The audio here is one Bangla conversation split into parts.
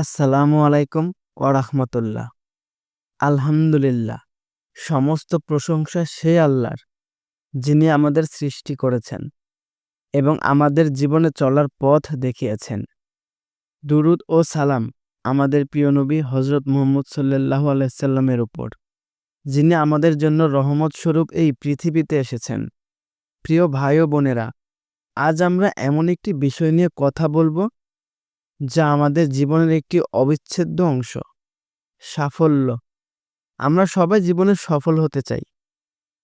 আসসালামু আলাইকুম ওরহমতুল্লাহ আলহামদুলিল্লাহ, সমস্ত প্রশংসা সে আল্লাহর, যিনি আমাদের সৃষ্টি করেছেন এবং আমাদের জীবনে চলার পথ দেখিয়েছেন। দুরুদ ও সালাম আমাদের প্রিয় নবী হজরত মুহম্মদ সাল্লাহ আলাইসাল্লামের উপর, যিনি আমাদের জন্য রহমত স্বরূপ এই পৃথিবীতে এসেছেন। প্রিয় ভাই ও বোনেরা, আজ আমরা এমন একটি বিষয় নিয়ে কথা বলব যা আমাদের জীবনের একটি অবিচ্ছেদ্য অংশ, সাফল্য। আমরা সবাই জীবনে সফল হতে চাই,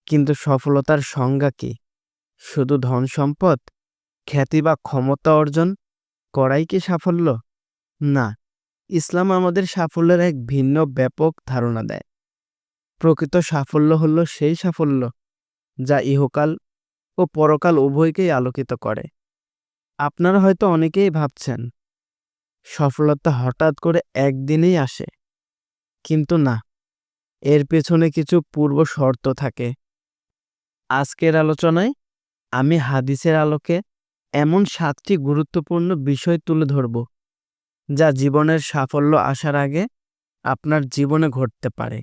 কিন্তু সফলতার সংজ্ঞা কি? শুধু ধন সম্পদ, খ্যাতি বা ক্ষমতা অর্জন করাই কি সাফল্য? না, ইসলাম আমাদের সাফল্যের এক ভিন্ন ব্যাপক ধারণা দেয়। প্রকৃত সাফল্য হল সেই সাফল্য যা ইহকাল ও পরকাল উভয়কেই আলোকিত করে। আপনারা হয়তো অনেকেই ভাবছেন সফলতা হঠাৎ করে একদিনেই আসে। কিন্তু না, এর পেছনে কিছু পূর্ব শর্ত থাকে। আজকের আলোচনায় আমি হাদিসের আলোকে এমন সাতটি গুরুত্বপূর্ণ বিষয় তুলে ধরব, যা জীবনের সাফল্য আসার আগে আপনার জীবনে ঘটতে পারে।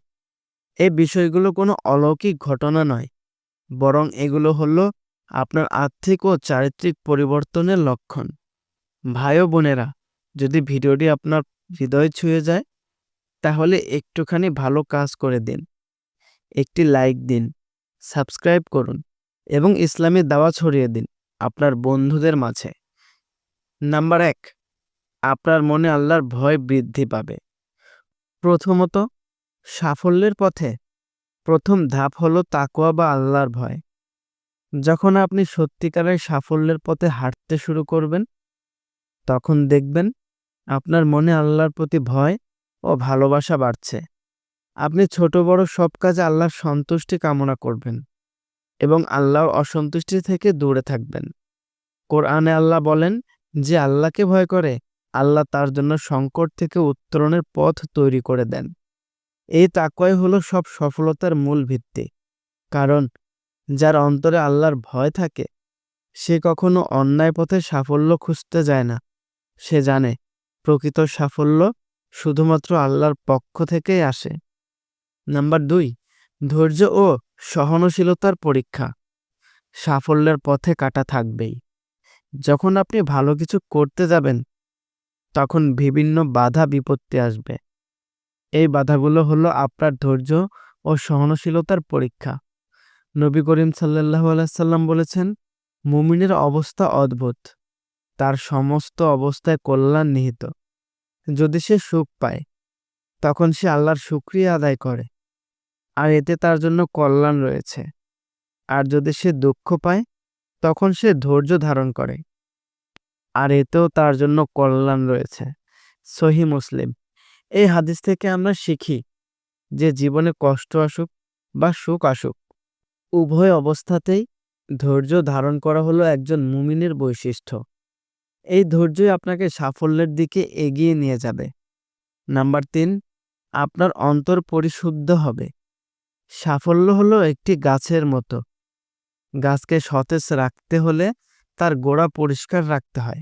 এই বিষয়গুলো কোনো অলৌকিক ঘটনা নয়, বরং এগুলো হলো আপনার আর্থিক ও চারিত্রিক পরিবর্তনের লক্ষণ। ভাই বোনেরা যদি ভিডিওটি আপনার হৃদয় ছুঁয়ে যায়, তাহলে একটুখানি ভালো কাজ করে দিন। একটি লাইক দিন, সাবস্ক্রাইব করুন এবং ইসলামী দাওয়া ছড়িয়ে দিন আপনার বন্ধুদের মাঝে। নাম্বার এক, আপনার মনে আল্লাহর ভয় বৃদ্ধি পাবে। প্রথমত, সাফল্যের পথে প্রথম ধাপ হলো তাকোয়া বা আল্লাহর ভয়। যখন আপনি সত্যিকারের সাফল্যের পথে হাঁটতে শুরু করবেন, তখন দেখবেন আপনার মনে আল্লাহর প্রতি ভয় ও ভালোবাসা বাড়ছে। আপনি ছোট বড় সব কাজে আল্লাহর সন্তুষ্টি কামনা করবেন এবং আল্লাহর অসন্তুষ্টি থেকে দূরে থাকবেন। কোরআনে আল্লাহ বলেন, যে আল্লাহকে ভয় করে, আল্লাহ তার জন্য সংকট থেকে উত্তরণের পথ তৈরি করে দেন। এই তাকয় হলো সব সফলতার মূল ভিত্তি। কারণ, যার অন্তরে আল্লাহর ভয় থাকে, সে কখনো অন্যায় পথে সাফল্য খুঁজতে যায় না। সে জানে প্রকৃত সাফল্য শুধুমাত্র আল্লাহর পক্ষ থেকেই আসে। নাম্বার দুই, ধৈর্য ও সহনশীলতার পরীক্ষা। সাফল্যের পথে কাটা থাকবেই। যখন আপনি ভালো কিছু করতে যাবেন, তখন বিভিন্ন বাধা বিপত্তি আসবে। এই বাধাগুলো হলো আপনার ধৈর্য ও সহনশীলতার পরীক্ষা। নবী করিম সাল্লাহ আলাইসাল্লাম বলেছেন, মুমিনের অবস্থা অদ্ভুত। তার সমস্ত অবস্থায় কল্যাণ নিহিত। যদি সে সুখ পায়, তখন সে আল্লাহর শুক্রিয়া আদায় করে। আর এতে তার জন্য কল্যাণ রয়েছে। আর যদি সে দুঃখ পায়, তখন সে ধৈর্য ধারণ করে। আর এতেও তার জন্য কল্যাণ রয়েছে। সহি মুসলিম। এই হাদিস থেকে আমরা শিখি যে জীবনে কষ্ট আসুক বা সুখ আসুক, উভয় অবস্থাতেই ধৈর্য ধারণ করা হলো একজন মুমিনের বৈশিষ্ট্য। এই ধৈর্যই আপনাকে সাফল্যের দিকে এগিয়ে নিয়ে যাবে। নাম্বার তিন, আপনার অন্তর পরিশুদ্ধ হবে। সাফল্য হলো একটি গাছের মতো। গাছকে সতেজ রাখতে হলে তার গোড়া পরিষ্কার রাখতে হয়।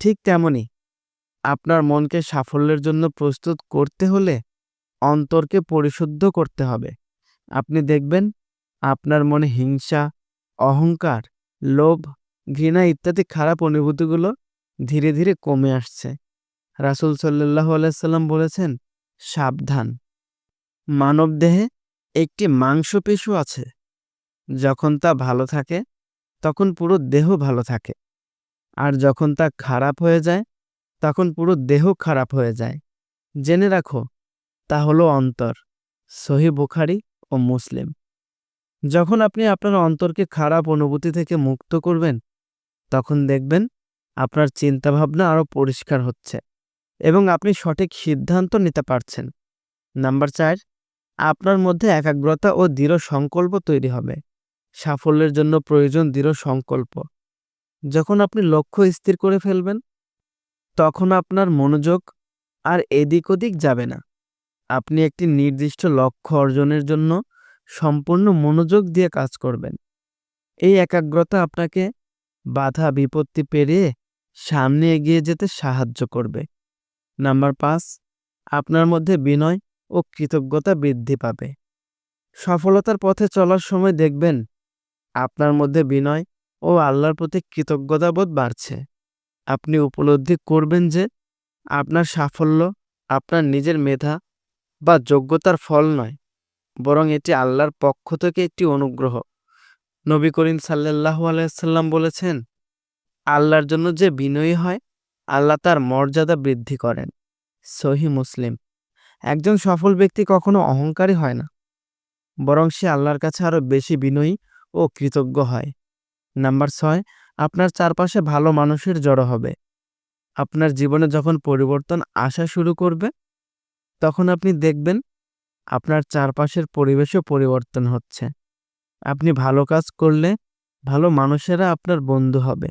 ঠিক তেমনি, আপনার মনকে সাফল্যের জন্য প্রস্তুত করতে হলে অন্তরকে পরিশুদ্ধ করতে হবে। আপনি দেখবেন, আপনার মনে হিংসা, অহংকার, লোভ ঘৃণা ইত্যাদি খারাপ অনুভূতিগুলো ধীরে ধীরে কমে আসছে। রাসুল সাল্লাহ আলাইসাল্লাম বলেছেন, সাবধান। মানবদেহে একটি মাংসপেশু আছে। যখন তা ভালো থাকে, তখন পুরো দেহ ভালো থাকে। আর যখন তা খারাপ হয়ে যায়, তখন পুরো দেহ খারাপ হয়ে যায়। জেনে রাখো, তা হলো অন্তর। সহি বুখারি ও মুসলিম। যখন আপনি আপনার অন্তরকে খারাপ অনুভূতি থেকে মুক্ত করবেন তখন দেখবেন আপনার চিন্তাভাবনা আরও পরিষ্কার হচ্ছে এবং আপনি সঠিক সিদ্ধান্ত নিতে পারছেন। নাম্বার চার, আপনার মধ্যে একাগ্রতা ও দৃঢ় সংকল্প তৈরি হবে। সাফল্যের জন্য প্রয়োজন দৃঢ় সংকল্প। যখন আপনি লক্ষ্য স্থির করে ফেলবেন, তখন আপনার মনোযোগ আর এদিক ওদিক যাবে না। আপনি একটি নির্দিষ্ট লক্ষ্য অর্জনের জন্য সম্পূর্ণ মনোযোগ দিয়ে কাজ করবেন। এই একাগ্রতা আপনাকে বাধা বিপত্তি পেরিয়ে সামনে এগিয়ে যেতে সাহায্য করবে। নাম্বার পাঁচ, আপনার মধ্যে বিনয় ও কৃতজ্ঞতা বৃদ্ধি পাবে। সফলতার পথে চলার সময় দেখবেন আপনার মধ্যে বিনয় ও আল্লাহর প্রতি কৃতজ্ঞতাবোধ বাড়ছে। আপনি উপলব্ধি করবেন যে আপনার সাফল্য আপনার নিজের মেধা বা যোগ্যতার ফল নয়, বরং এটি আল্লাহর পক্ষ থেকে একটি অনুগ্রহ। নবী করিম সাল্লাহ আলাইসাল্লাম বলেছেন, আল্লাহর জন্য যে বিনয়ী হয়, আল্লাহ তার মর্যাদা বৃদ্ধি করেন। সহি মুসলিম, একজন সফল ব্যক্তি কখনো অহংকারী হয় না, বরং সে আল্লাহর কাছে আরও বেশি বিনয়ী ও কৃতজ্ঞ হয়। নাম্বার ছয়, আপনার চারপাশে ভালো মানুষের জড়ো হবে। আপনার জীবনে যখন পরিবর্তন আসা শুরু করবে, তখন আপনি দেখবেন আপনার চারপাশের পরিবেশও পরিবর্তন হচ্ছে। আপনি ভালো কাজ করলে ভালো মানুষেরা আপনার বন্ধু হবে।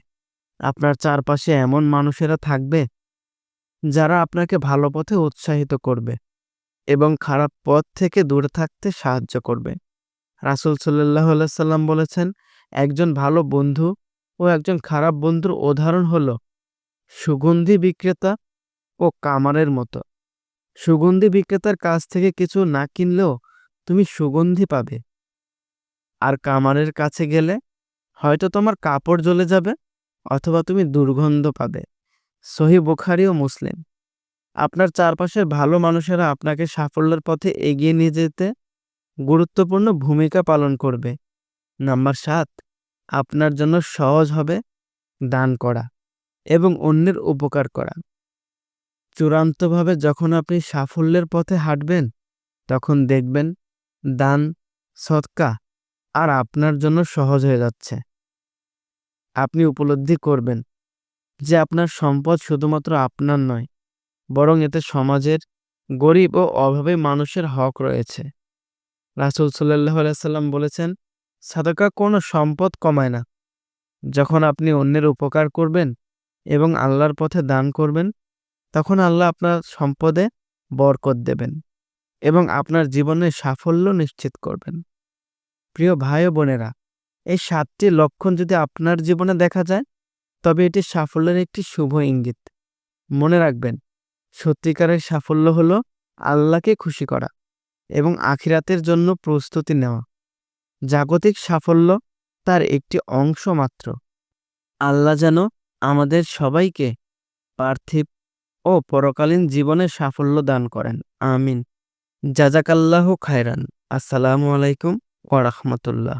আপনার চারপাশে এমন মানুষেরা থাকবে যারা আপনাকে ভালো পথে উৎসাহিত করবে এবং খারাপ পথ থেকে দূরে থাকতে সাহায্য করবে। রাসুল সাল্লাহ সাল্লাম বলেছেন, একজন ভালো বন্ধু ও একজন খারাপ বন্ধুর উদাহরণ হল সুগন্ধি বিক্রেতা ও কামারের মতো। সুগন্ধি বিক্রেতার কাছ থেকে কিছু না কিনলেও তুমি সুগন্ধি পাবে। আর কামারের কাছে গেলে হয়তো তোমার কাপড় জ্বলে যাবে অথবা তুমি দুর্গন্ধ পাবে। সহি বুখারি ও মুসলিম। আপনার চারপাশের ভালো মানুষেরা আপনাকে সাফল্যের পথে এগিয়ে নিয়ে যেতে গুরুত্বপূর্ণ ভূমিকা পালন করবে। নাম্বার সাত, আপনার জন্য সহজ হবে দান করা এবং অন্যের উপকার করা। চূড়ান্তভাবে যখন আপনি সাফল্যের পথে হাঁটবেন, তখন দেখবেন দান সৎকা আর আপনার জন্য সহজ হয়ে যাচ্ছে। আপনি উপলব্ধি করবেন যে আপনার সম্পদ শুধুমাত্র আপনার নয়, বরং এতে সমাজের গরিব ও অভাবে মানুষের হক রয়েছে। রাসুল সাল্লাহ আলাইসাল্লাম বলেছেন, সাদাকা কোনো সম্পদ কমায় না। যখন আপনি অন্যের উপকার করবেন এবং আল্লাহর পথে দান করবেন, তখন আল্লাহ আপনার সম্পদে বরকত দেবেন এবং আপনার জীবনে সাফল্য নিশ্চিত করবেন। প্রিয় ভাই ও বোনেরা, এই সাতটি লক্ষণ যদি আপনার জীবনে দেখা যায়, তবে এটি সাফল্যের একটি শুভ ইঙ্গিত। মনে রাখবেন, সত্যিকারের সাফল্য হল আল্লাহকে খুশি করা এবং আখিরাতের জন্য প্রস্তুতি নেওয়া। জাগতিক সাফল্য তার একটি অংশ মাত্র। আল্লাহ যেন আমাদের সবাইকে পার্থিব ও পরকালীন জীবনে সাফল্য দান করেন। আমিন। জাজাকাল্লাহ খায়রান। আসসালামু আলাইকুম। ওরহমতুল্লাহ